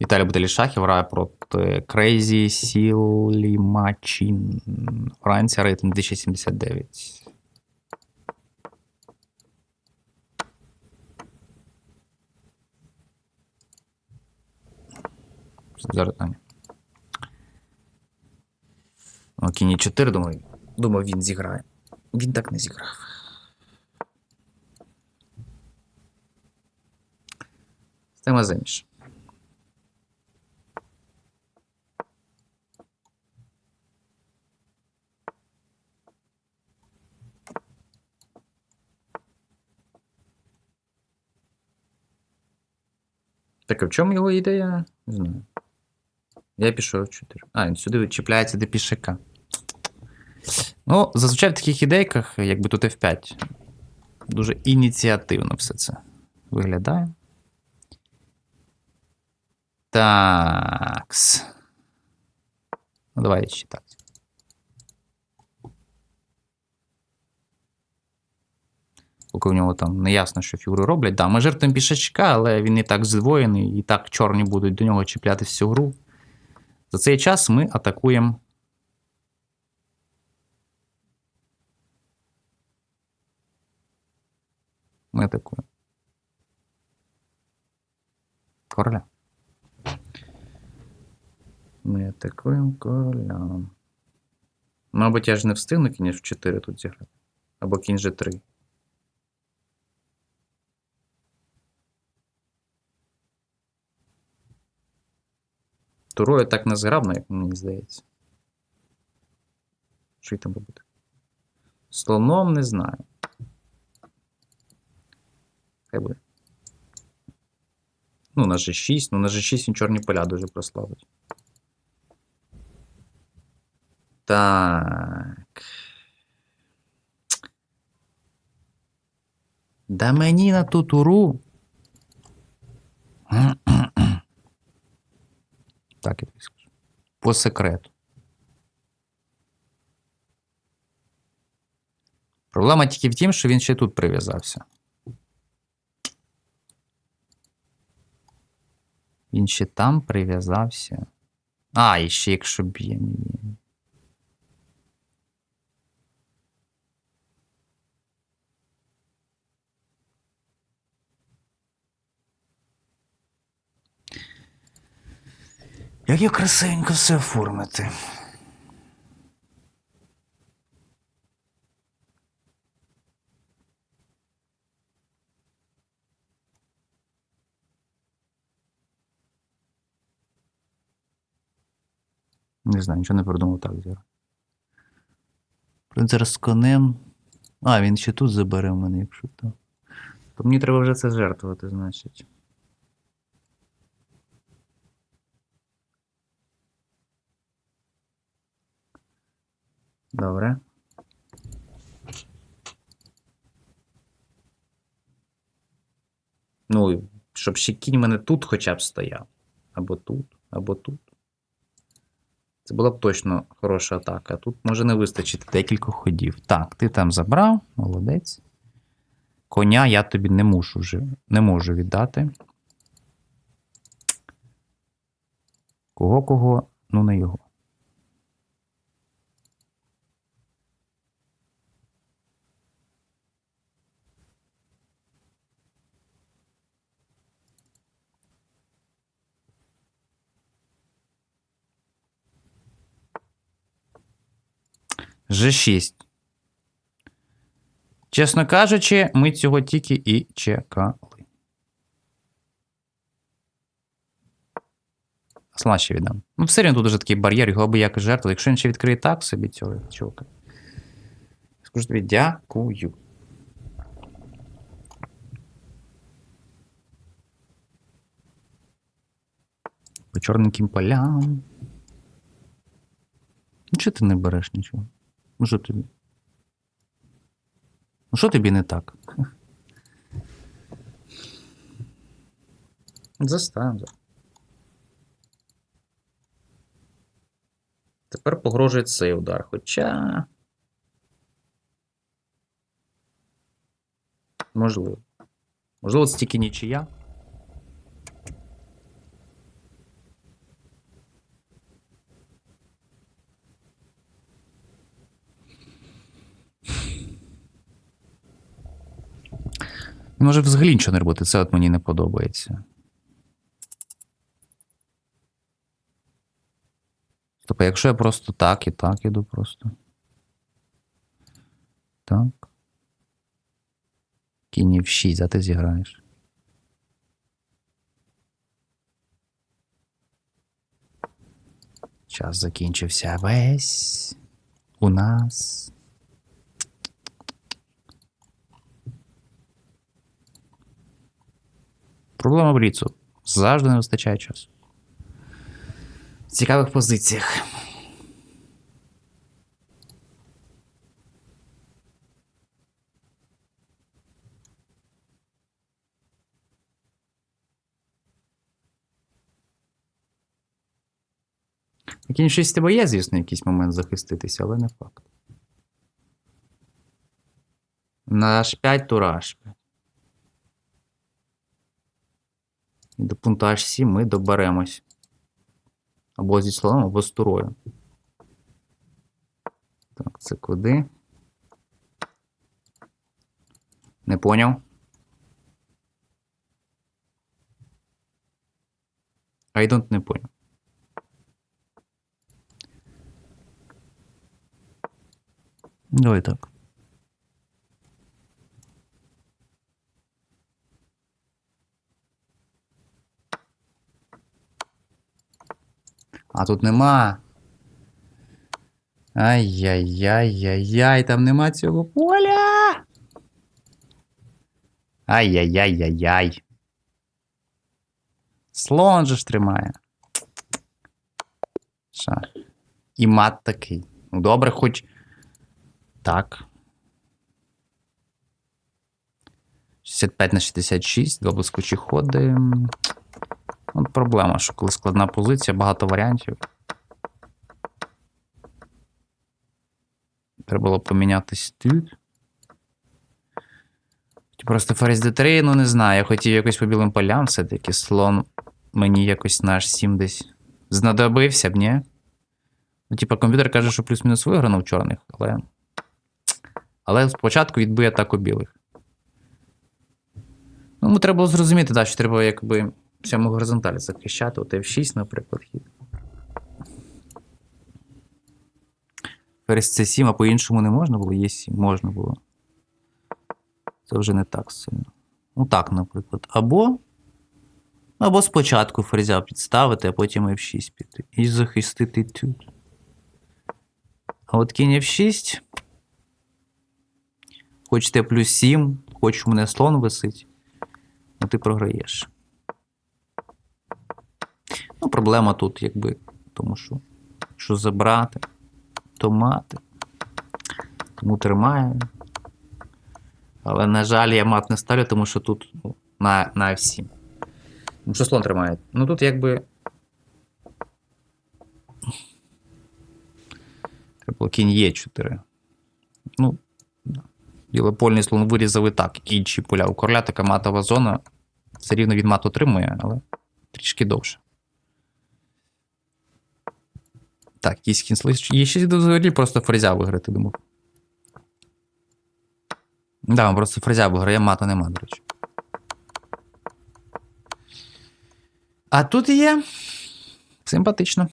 Віталій Бутелішахів грає проти Crazy Silly Machine. Франція рейтинг 2079. Зараз Аня. Ну, Кіні 4, думаю. Думав, він зіграє. Він так не зіграв. Система заміж. Так, а в чому його ідея? Не знаю. Я пішов в 4. А, він сюди чіпляється до пішака. Ну, зазвичай в таких ідейках, якби тут F5. Дуже ініціативно все це виглядає. Такс. Ну, давай ще так. Поки в нього там не ясно, що фігури роблять. Да, ми жертвуємо пішачка, але він і так здвоєний, і так чорні будуть до нього чіплятися всю гру. За цей час ми атакуємо. Ми атакуємо. Короля. Ми атакуємо короля. Мабуть, я ж не встигну кінь в 4 тут зіграти. Або кінь же 3. Турою так незграбно, як мені здається. Що й там робити? Слоном не знаю. Хай буде. Ну, на G6, ну на G6 він чорні поля дуже прославить. Так. Да мені на ту туру. Так, я тобі скажу. По секрету. Проблема тільки в тім, що він ще тут прив'язався. Він ще там прив'язався. А, і ще якщо б'є, не б'є. Як я красивенько все оформити. Не знаю, нічого не придумав так зараз. Принцер з конем. А, він ще тут забере в мене, якщо то. То мені треба вже це жертвувати, значить. Добре. Ну, щоб ще кінь мене тут хоча б стояв. Або тут, або тут. Це була б точно хороша атака. Тут може не вистачити декількох ходів. Так, ти там забрав, молодець. Коня я тобі не мушу вже, не можу віддати. Кого кого? Ну, не його. G6. Чесно кажучи, ми цього тільки і чекали. Слон ще віддам. Ну, все рівно тут вже такий бар'єр, його би якось жертвувати. Якщо він ще відкриє так собі цього чувака. Скажу тобі дякую. По чорненьким полям. Ну, чого ти не береш нічого? Ну, що тобі? Ну, що тобі не так? Заставим. Тепер погрожує цей удар. Хоча. Можливо. Можливо, це тільки нічия. Може взагалі нічого не робити, це от мені не подобається. А якщо я просто так і так іду просто. Так. Кінь в 6, а ти зіграєш. Час закінчився весь у нас. Проблема в ліцу. Завжди не вистачає часу. В цікавих позиціях. 6 тебе є, звісно, якийсь момент захиститися, але не факт. На H5 тура І до пункту H7 ми доберемось. Або зі слоном, або з турою. Так, це куди? Не поняв. I don't не поняв. Давай так. А тут нема. Ай-яй-яй-яй-яй, там нема цього поля. Ай-яй-яй-яй-яй. Слон же ж тримає. Ша. І мат такий. Ну, добре, хоч. Так. 65 на 66, два блискучі ходи. От проблема, що коли складна позиція, багато варіантів. Треба було помінятись тут. Просто ферзь d3, ну не знаю. Я хотів якось по білим полям, все-таки слон мені якось на H7 десь знадобився б, ні? Ну, типа, комп'ютер каже, що плюс-мінус виграно в чорних, але. Але спочатку відбив атаку білих. Ну, треба було зрозуміти, да, що треба якби сьому горизонталі захищати, от F6, наприклад, хід. Ферзь C7, а по-іншому не можна було? Є 7, можна було. Це вже не так сильно. Ну так, наприклад. Або. Або спочатку ферзя підставити, а потім F6 піти. І захистити тут. А от кінь F6. Хочете плюс 7, хоч у мене слон висить, ну ти програєш. Ну, проблема тут, якби, тому що, що забрати, то мати. Тому тримаю. Але, на жаль, я мат не ставлю, тому що тут ну, на, на F7. Тому що слон тримає. Ну тут якби. Кінь Е4. Ну, білопольний слон вирізав і так. Інші поля у короля така матова зона. Все рівно він мат отримує, але трішки довше. Так, якісь кінь слиш- Є ще взагалі просто фрезя виграти, думав. Да, він просто фрезя виграє, мата нема, до речі. А тут є. Симпатично.